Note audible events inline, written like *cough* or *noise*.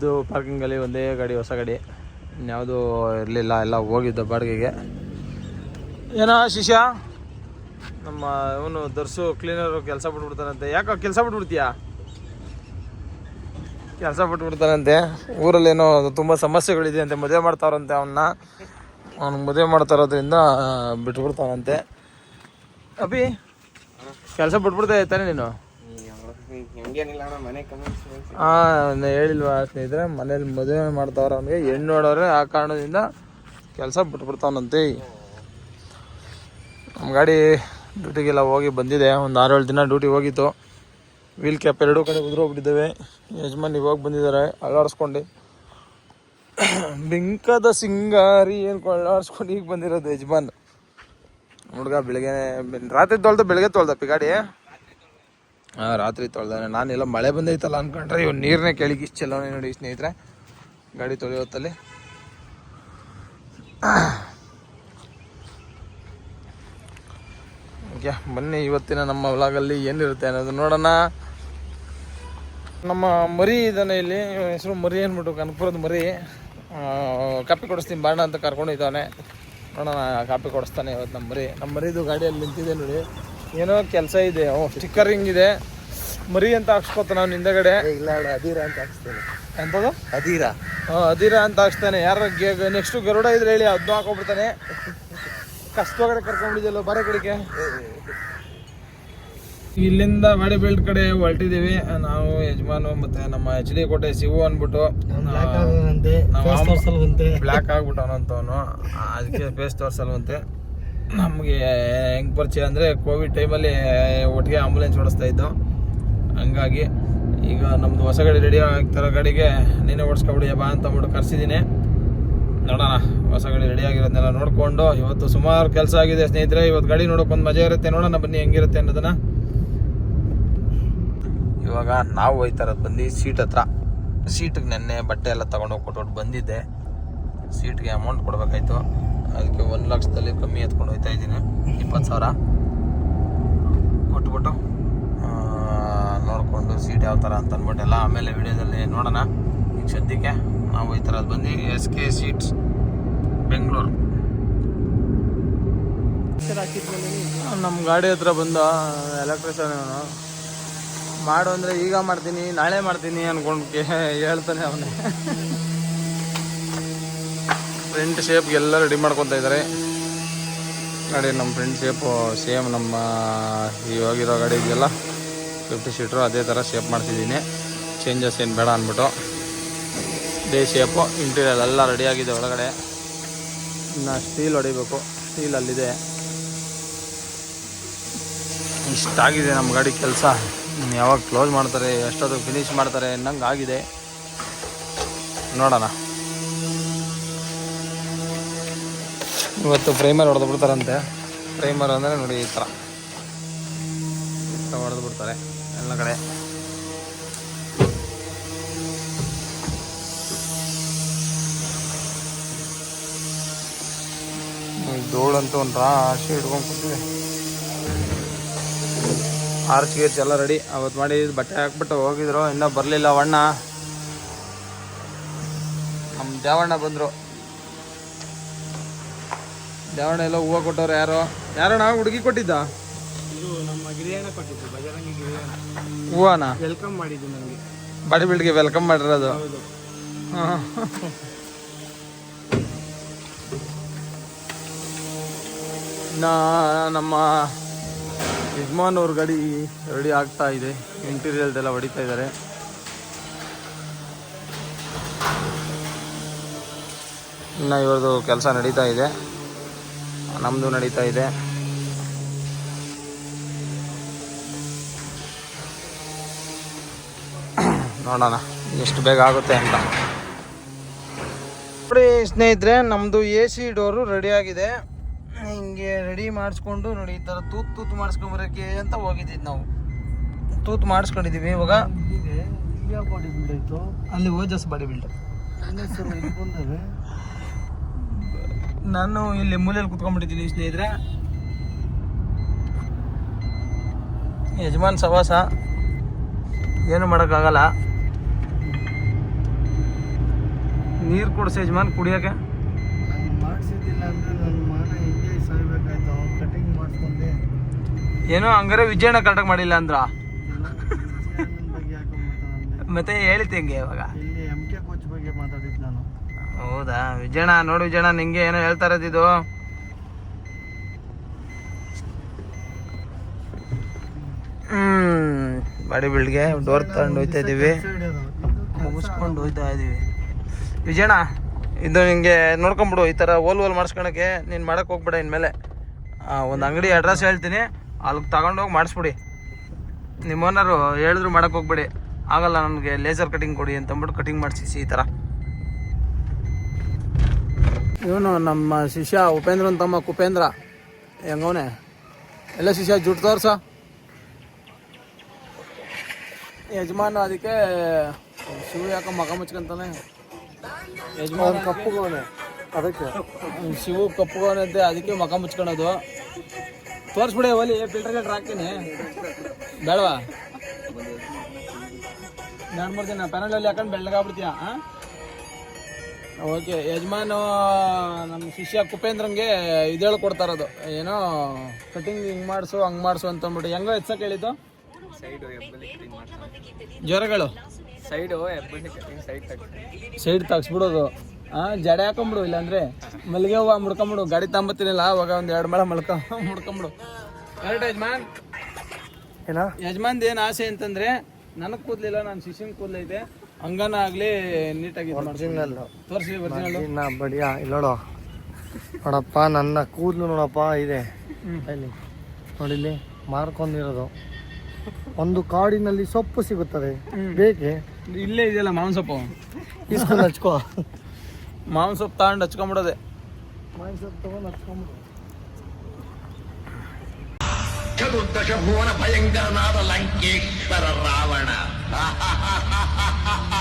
ಇದ್ದು ಪಾರ್ಕಿಂಗಲ್ಲಿ ಒಂದೇ ಗಾಡಿ, ಹೊಸ ಗಾಡಿ. ಇನ್ಯಾವುದು ಇರಲಿಲ್ಲ, ಎಲ್ಲ ಹೋಗಿದ್ದು ಬಾಡಿಗೆಗೆ. ಏನೋ ಶಿಷ್ಯ? ನಮ್ಮ ಇವನು ದರ್ಸು ಕ್ಲೀನರು ಕೆಲಸ ಬಿಟ್ಬಿಡ್ತಾನಂತೆ. ಯಾಕೋ ಕೆಲಸ ಬಿಟ್ಬಿಡ್ತೀಯಾ? ಕೆಲಸ ಬಿಟ್ಬಿಡ್ತಾನಂತೆ. ಊರಲ್ಲೇನೋ ತುಂಬ ಸಮಸ್ಯೆಗಳಿದೆ ಅಂತೆ ಮದುವೆ ಮಾಡ್ತಾರಂತೆ ಅವನ್ನ ಅವ್ನು ಮದುವೆ ಮಾಡ್ತಾ ಇರೋದ್ರಿಂದ ಬಿಟ್ಬಿಡ್ತಾನಂತೆ. ಅಭಿ, ಕೆಲಸ ಬಿಟ್ಬಿಡ್ತಾ ಇರ್ತಾನೆ ನೀನು? ಹಂಗೇನಿಲ್ಲ ಅಣ್ಣ, ಮನೆ ಹಾಂ ಹೇಳಿಲ್ವಾ ಸ್ನೇಹಿತರೆ, ಮನೇಲಿ ಮದುವೆ ಮಾಡ್ತಾವ್ರ ಅವನಿಗೆ ಹೆಣ್ಣು ನೋಡೋರೆ ಆ ಕಾರಣದಿಂದ ಕೆಲಸ ಬಿಟ್ಬಿಡ್ತಾವನಂತೆ ನಮ್ಮ ಗಾಡಿ ಡ್ಯೂಟಿಗೆಲ್ಲ ಹೋಗಿ ಬಂದಿದೆ, ಒಂದು ಆರೇಳು ದಿನ ಡ್ಯೂಟಿ ಹೋಗಿತ್ತು. ವೀಲ್ ಕ್ಯಾಪ್ ಎರಡೂ ಕಡೆ ಉದುರೋಗ್ಬಿಟ್ಟಿದ್ದಾವೆ. ಯಜಮಾನ್ ಇವಾಗ ಬಂದಿದ್ದಾರೆ ಅಳಾಡಿಸ್ಕೊಂಡು ಬಿಂಕದ ಸಿಂಗಾರಿ ಏನು ಅಳಾಡಿಸ್ಕೊಂಡು ಈಗ ಬಂದಿರೋದು ಯಜಮಾನ್. ಹುಡುಗ ಬೆಳಿಗ್ಗೆ ರಾತ್ರಿ ತೊಳ್ದ ಬೆಳಗ್ಗೆ ತೊಳ್ದಪ್ಪಿ ಗಾಡಿ. ಹಾಂ ರಾತ್ರಿ ತೊಳ್ದಾನೆ. ನಾನೆಲ್ಲ, ಮಳೆ ಬಂದೈತಲ್ಲ ಅನ್ಕೊಂಡ್ರೆ ಇವ್ ನೀರನ್ನೇ ಕೆಳಗೆ ಇಷ್ಟು ನೋಡಿ ಸ್ನೇಹಿತರೆ. ಗಾಡಿ ತೊಳೆಯೋತ್ತಲ್ಲಿ ಓಕೆ, ಬನ್ನಿ ಇವತ್ತಿನ ನಮ್ಮ ವ್ಲಾಗಲ್ಲಿ ಏನಿರುತ್ತೆ ಅನ್ನೋದು ನೋಡೋಣ. ನಮ್ಮ ಮರಿ ಇದ್ದಾನೆ ಇಲ್ಲಿ. ಹೆಸರು ಮರಿ ಅಂದ್ಬಿಟ್ಟು ಕನಕಪುರದ ಮರಿ. ಕಾಪಿ ಕೊಡಿಸ್ತೀನಿ, ಬಾಣ ಅಂತ ಕರ್ಕೊಂಡಿದ್ದಾನೆ. ನೋಡೋಣ, ಕಾಪಿ ಕೊಡಿಸ್ತಾನೆ ಇವತ್ತು ನಮ್ಮ ಮರಿ. ನಮ್ಮ ಮರಿದು ಗಾಡಿಯಲ್ಲಿ ನಿಂತಿದೆ ನೋಡಿ. ಏನೋ ಕೆಲಸ ಇದೆ. ಓ ಸ್ಟಿಕ್ಕರಿಂಗ್ ಇದೆ ಮರಿ ಅಂತ ಹಾಕ್ಸ್ಕೊತ ನಾವು ಹಿಂದಗಡೆ. ಇಲ್ಲ ಅದೀರ ಅಂತ ಹಾಕ್ಸ್ತೇನೆ. ಎಂಥದ್ದು ಅದೀರ ಹಾಂ ಅದೀರ ಅಂತ ಹಾಕ್ಸ್ತಾನೆ. ಯಾರ ನೆಕ್ಸ್ಟ್ ಗರುಡ ಇದ್ರೆ ಹೇಳಿ ಅದು ಹಾಕೊಂಡ್ಬಿಡ್ತಾನೆ ಕಷ್ಟವಾಗಡೆ ಕರ್ಕೊಂಡ್ಬಿಡಿದಲ್ಲ ಬರ ಕಡೆಗೆ. ಇಲ್ಲಿಂದ ಬಾಡಿ ಬೆಲ್ಟ್ ಕಡೆ ಹೊರಟಿದ್ದೀವಿ ನಾವು ಯಜಮಾನು ಮತ್ತೆ ನಮ್ಮ ಎಚ್ ಡಿ ಕೋಟೆ ಶಿವು ಅಂದ್ಬಿಟ್ಟು ಬ್ಲ್ಯಾಕ್ ಆಗ್ಬಿಟ್ಟವನಂತವನು. ಅದಕ್ಕೆ ಫೇಸ್ ತೋರ್ಸಲ್ವಂತೆ. ನಮಗೆ ಹೆಂಗೆ ಪರಿಚಯ ಅಂದರೆ ಕೋವಿಡ್ ಟೈಮಲ್ಲಿ ಒಟ್ಟಿಗೆ ಆಂಬುಲೆನ್ಸ್ ಓಡಿಸ್ತಾ ಇದ್ದೋ. ಹಂಗಾಗಿ ಈಗ ನಮ್ಮದು ಹೊಸ ಗಾಡಿ ರೆಡಿ ಆಗ್ತಾರ ಗಾಡಿಗೆ ನೀನೇ ಓಡಿಸ್ಕೊಬಿಡಿ, ಬಾ ಅಂತ ಅಂದ್ಬಿಟ್ಟು ಕರೆಸಿದ್ದೀನಿ ನೋಡೋಣ, ಹೊಸ ಗಾಡಿ ರೆಡಿ ಆಗಿರೋದನ್ನೆಲ್ಲ ನೋಡಿಕೊಂಡು, ಇವತ್ತು ಸುಮಾರು ಕೆಲಸ ಆಗಿದೆ ಸ್ನೇಹಿತರೆ, ಇವತ್ತು ಗಾಡಿ ನೋಡೋಕೆ ಒಂದು ಮಜಾ ಇರುತ್ತೆ, ನೋಡೋಣ ಬನ್ನಿ ಹೆಂಗಿರುತ್ತೆ ಅನ್ನೋದನ್ನ. ಇವಾಗ ನಾವು ಹೋಯ್ತಾ ಬಂದು ಸೀಟ್ ಹತ್ರ. ಸೀಟಿಗೆ ನೆನ್ನೆ ಬಟ್ಟೆ ಎಲ್ಲ ತಗೊಂಡೋಗಿ ಕೊಟ್ಬಿಟ್ಟು ಬಂದಿದ್ದೆ. ಸೀಟ್ಗೆ ಅಮೌಂಟ್ ಕೊಡಬೇಕಾಯ್ತು. ಅದಕ್ಕೆ ಒಂದು ಲಕ್ಷದಲ್ಲಿ ಕಮ್ಮಿ ಎತ್ಕೊಂಡು ಹೋಗ್ತಾ ಇದ್ದೀನಿ. ಇಪ್ಪತ್ತು ಸಾವಿರ. ಕೊಟ್ಬಿಟ್ಟು ನೋಡಿಕೊಂಡು ಸೀಟ್ ಯಾವ ಥರ ಅಂತ ಅಂದ್ಬಿಟ್ಟು ಎಲ್ಲ ಆಮೇಲೆ ವಿಡಿಯೋದಲ್ಲಿ ನೋಡೋಣ. ಈಗ ಸದ್ಯಕ್ಕೆ ನಾವು ಈ ಥರದ್ದು ಬಂದು ಎಸ್ ಕೆ ಸೀಟ್ಸ್ ಬೆಂಗಳೂರು. ನಮ್ಮ ಗಾಡಿ ಹತ್ರ ಬಂದ ಎಲೆಕ್ಟ್ರಿಷನ್ ಮಾಡು ಅಂದರೆ ಈಗ ಮಾಡ್ತೀನಿ, ನಾಳೆ ಮಾಡ್ತೀನಿ ಅನ್ಕೊಂಡು ಹೇಳ್ತಾನೆ ಅವನೇ. ಫ್ರಂಟ್ ಎಲ್ಲ ರೆಡಿ ಮಾಡ್ಕೊತಾ ಇದ್ದಾರೆ ಗಾಡಿ ನಮ್ಮ ಫ್ರಂಟ್ ಶೇಪು ಸೇಮ್ ನಮ್ಮ ಇವಾಗಿರೋ ಗಾಡಿಗೆಲ್ಲ ಫಿಫ್ಟಿ ಸೀಟ್ರು ಅದೇ ಥರ ಶೇಪ್ ಮಾಡ್ತಿದ್ದೀನಿ. ಚೇಂಜಸ್ ಏನು ಬೇಡ ಅಂದ್ಬಿಟ್ಟು. ಡೇ ಶೇಪು ಇಂಟೀರಿಯರ್ ಎಲ್ಲ ರೆಡಿ ಆಗಿದೆ ಒಳಗಡೆ. ಇನ್ನು ಸ್ಟೀಲ್ ಹೊಡಿಬೇಕು. ಸ್ಟೀಲ್ ಅಲ್ಲಿದೆ. ಇಷ್ಟಾಗಿದೆ ನಮ್ಮ ಗಾಡಿ ಕೆಲಸ. ಯಾವಾಗ ಕ್ಲೋಸ್ ಮಾಡ್ತಾರೆ ಎಷ್ಟೊತ್ತು ಫಿನಿಶ್ ಮಾಡ್ತಾರೆ ಅನ್ನಂಗೆ ಆಗಿದೆ. ನೋಡೋಣ. ಇವತ್ತು ಪ್ರೈಮರ್ ಹೊಡೆದು ಬಿಡ್ತಾರಂತೆ. ಪ್ರೈಮರ್ ಅಂದರೆ ನೋಡಿ ಈ ಥರ. ಈ ಥರ ಹೊಡೆದು ಬಿಡ್ತಾರೆ ಎಲ್ಲ ಕಡೆ. ಧೂಳಂತೂ ಒಂದು ರಾಶಿ ಹಿಡ್ಕೊಂಡು ಕೂತಿದೆ. ಆರ್ಚ್ ಗೀರ್ಚ್ ಎಲ್ಲ ರೆಡಿ ಅವತ್ತು ಮಾಡಿ ಬಟ್ಟೆ ಹಾಕ್ಬಿಟ್ಟು ಹೋಗಿದ್ರು. ಇನ್ನೂ ಬರಲಿಲ್ಲ ಅಣ್ಣ. ನಮ್ಮ ದೇವಣ್ಣ ಬಂದರು. ದೇವಣ್ಣ ಎಲ್ಲ ಹೂವು ಕೊಟ್ಟವ್ರು ಯಾರು? ಯಾರಣ್ಣ ಹುಡುಗಿ ಕೊಟ್ಟಿದ್ದ? ಇದು ನಮ್ಮ ಗಿರಿಯಣ್ಣ ಕೊಟ್ಟಿದ್ದು ಬಜರಂಗಿ ಗಿರಿಯಣ್ಣ. ಹೂವನ? ವೆಲ್ಕಮ್ ಮಾಡಿದ್ದು ನನಗೆ ಬಾಡಿ ಬಿಲ್ಡ್ಗೆ ವೆಲ್ಕಮ್ ಮಾಡಿರೋದು. ಹೌದು. ಹಾಂ ನಮ್ಮ ಯಜಮಾನ್ ಅವ್ರ ಗಾಡಿ ರೆಡಿ ಆಗ್ತಾ ಇದೆ. ಇಂಟೀರಿಯರ್ದೆಲ್ಲ ಹೊಡಿತಾ ಇದ್ದಾರೆ ಇನ್ನು ಇವ್ರದ್ದು ಕೆಲಸ ನಡೀತಾ ಇದೆ. ನಮ್ಮದು ನಡೀತಾ ಇದೆ. ನೋಡೋಣ ಎಷ್ಟು ಬೇಗ ಆಗುತ್ತೆ ಅಂತ. ನೋಡಿ ಸ್ನೇಹಿತರೆ ನಮ್ಮದು ಎ ಸಿ ಡೋರು ರೆಡಿ ಆಗಿದೆ. ಹಿಂಗೆ ರೆಡಿ ಮಾಡಿಸ್ಕೊಂಡು ನೋಡಿ ಈ ಥರ ತೂತ್ ತೂತ್ ಮಾಡಿಸ್ಕೊಂಬರೋಕ್ಕೆ ಅಂತ ಹೋಗಿದ್ದೀವಿ ನಾವು. ತೂತ್ ಮಾಡಿಸ್ಕೊಂಡಿದ್ದೀವಿ ಇವಾಗ. ಅಲ್ಲಿ ಓಜಸ್ ಬಾಡಿ ಬಿಲ್ಡರ್ ನಾನು ಇಲ್ಲಿ ಮೂಲೆಯಲ್ಲಿ ಕುತ್ಕೊಂಡ್ಬಿಟ್ಟಿದ್ದೀನಿ ಸ್ನೇಹಿತರೆ. ಯಜಮಾನ್ ಸವಾಸ ಏನು ಮಾಡೋಕ್ಕಾಗಲ್ಲ. ನೀರು ಕುಡಿಸ ಯಜಮಾನ್ ಕುಡಿಯೋಕೆ. ಹಂಗೆ ಮಾಡಿಸಿದ್ದಿಲ್ಲ ಅಂದ್ರೆ ನನ್ನ ಮಾನ ಹಿಂಗೆ ಸಾಯ್ಬೇಕಾಯ್ತು ಕಟಿಂಗ್ ಮಾಡಿಸ್ಕೊಂಡೆ. ಏನೋ ಹಂಗಾರೆ ವಿಜಯಣ್ಣ ಕರೆಕ್ಟಾಗಿ ಮಾಡಿಲ್ಲ ಅಂದ್ರ? ಮತ್ತೆ ಹೇಳಿದ್ದೆ ಹೆಂಗೆ ಇವಾಗ. ಇಲ್ಲಿ ಎಂ ಕೆ ಕೋಚ್ ಬಗ್ಗೆ ಮಾತಾಡಿದ್ದು ನಾನು. ಹೌದಾ? ವಿಜಯಣ ನೋಡು ವಿಜಯಣ ನಿಂಗೆ ಏನೋ ಹೇಳ್ತಾ ಇರೋದಿದು ಬಾಡಿ ಬಿಲ್ಡ್ಗೆ ಡೋರ್ ತಗೊಂಡು ಹೋಯ್ತಾ ಇದೀವಿ. ಮುಗಿಸ್ಕೊಂಡು ಹೋಯ್ತಾ ಇದೀವಿ. ವಿಜಯಣ ಇದು ನಿಂಗೆ ನೋಡ್ಕೊಂಬಿಡು, ಈ ಥರ ಓಲ್ ಓಲ್ ಮಾಡಿಸ್ಕೊಳಕ್ಕೆ. ನೀನು ಮಾಡಕ್ಕೆ ಹೋಗ್ಬೇಡ ಇನ್ಮೇಲೆ. ಒಂದು ಅಂಗಡಿ ಅಡ್ರೆಸ್ ಹೇಳ್ತೀನಿ. ಅಲ್ಲಿಗೆ ತಗೊಂಡೋಗಿ ಮಾಡಿಸ್ಬಿಡಿ. ನಿಮ್ಮ ಓನರು ಹೇಳಿದ್ರು ಮಾಡಕ್ಕೆ ಹೋಗ್ಬೇಡಿ. ಆಗಲ್ಲ ನನಗೆ ಲೇಸರ್ ಕಟಿಂಗ್ ಕೊಡಿ ಅಂತಂದ್ಬಿಟ್ಟು ಕಟಿಂಗ್ ಮಾಡಿಸಿ ಈ ಥರ. ಇವನು ನಮ್ಮ ಶಿಷ್ಯ ಉಪೇಂದ್ರನ್ ತಮ್ಮ ಕುಪೇಂದ್ರ. ಹೆಂಗವನೆ? ಎಲ್ಲ ಶಿಷ್ಯ ಜುಟ್ಟು ತೋರ್ಸ. ಯಜಮಾನ ಅದಕ್ಕೆ ಶಿವ ಯಾಕ ಮಗ ಮುಚ್ಕೊಂತಾನೆ? ಯಜಮಾನ ಕಪ್ಪುಗೋನೆ ಅದಕ್ಕೆ. ಶಿವು ಅಂತ, ಅದಕ್ಕೆ ಮಗ ಮುಚ್ಕೊಳೋದು. ತೋರಿಸ್ಬಿಡಿ, ಒಲಿ ಫಿಲ್ಟರ್ ಗಿಲ್ಟರ್ ಹಾಕ್ತೀನಿ. ಬೇಡವಾ? ಎರಡು ಮೂರು ದಿನ ಅಲ್ಲಿ ಹಾಕೊಂಡು ಬೆಳ್ಳಗಾಗ್ಬಿಡ್ತೀಯ ಓಕೆ ಯಜಮಾನು ನಮ್ಮ ಶಿಷ್ಯ ಕುಪೇಂದ್ರಂಗೆ ಇದು ಹೇಳ್ಕೊಡ್ತಾ ಇರೋದು. ಏನೋ ಕಟಿಂಗ್ ಹಿಂಗೆ ಮಾಡಿಸು ಹಂಗೆ ಮಾಡಿಸು ಅಂತ ಅಂದ್ಬಿಟ್ಟು ಹೆಂಗೋ ಹೆಚ್ಚಕ್ಕೆ ಹೇಳಿದ್ದು? ಜ್ವರಗಳು? ಸೈಡು ಕಟಿಂಗ್ ಸೈಡ್ ಸೈಡ್ ತಗ್ಸ್ಬಿಡೋದು. ಹಾಂ ಜಡೆ ಹಾಕೊಂಬಿಡು ಇಲ್ಲಾಂದ್ರೆ? ಮಲ್ಲಿಗೆ ಹೂವು ಮುಡ್ಕೊಂಬಿಡು. ಗಾಡಿ ತಗೊಂಬತ್ತೀನಿಲ್ಲ ಅವಾಗ ಒಂದು ಎರಡು ಮಳ ಮಲ್ಕ ಮುಡ್ಕೊಂಬಿಡು. ಕರೆಕ್ಟ್ ಯಜಮಾನ್? ಏನೋ? ಯಜಮಾನ್ದು ಏನು ಆಸೆ ಅಂತಂದ್ರೆ ನನಗೆ ಕೂದಲಿಲ್ಲ ನಾನು ಶಿಷ್ಯನ ಕೂದಲೈತೆ. ಹಂಗನ ಆಗ್ಲಿ ನೀಟಾಗಿ ಒರಿಜಿನಲ್ ತೋರಿಸಿ ಬಡಿಯ ಇಲ್ಲಿ ನೋಡು. ನೋಡಪ್ಪ ನನ್ನ ಕೂದಲು ನೋಡಪ್ಪ ಇದೆ. ಇಲ್ಲಿ. ನೋಡಿಲ್ಲಿ ಮಾರ್ಕೊಂಡಿರೋದು. ಒಂದು ಕಾಡಿನಲ್ಲಿ ಸೊಪ್ಪು ಸಿಗುತ್ತದೆ. ಬೇಕೆ? ಇಲ್ಲೇ ಇದೆಯಲ್ಲ ಮಾವಿನ ಸೊಪ್ಪು. ಇಸ್ಕೊಂಡು ಹಚ್ಕೋ. ಮಾವಿನ ಸೊಪ್ಪು ತಗೊಂಡು ಹಚ್ಕೊಂಬಿಡೋದೆ. ಮಾವಿನ ಸೊಪ್ಪು ತಗೊಂಡು ಹಚ್ಕೊಂಬಿಡು. దశభువన భయంకరనాథ లంకేశ్వర రావణ. *laughs*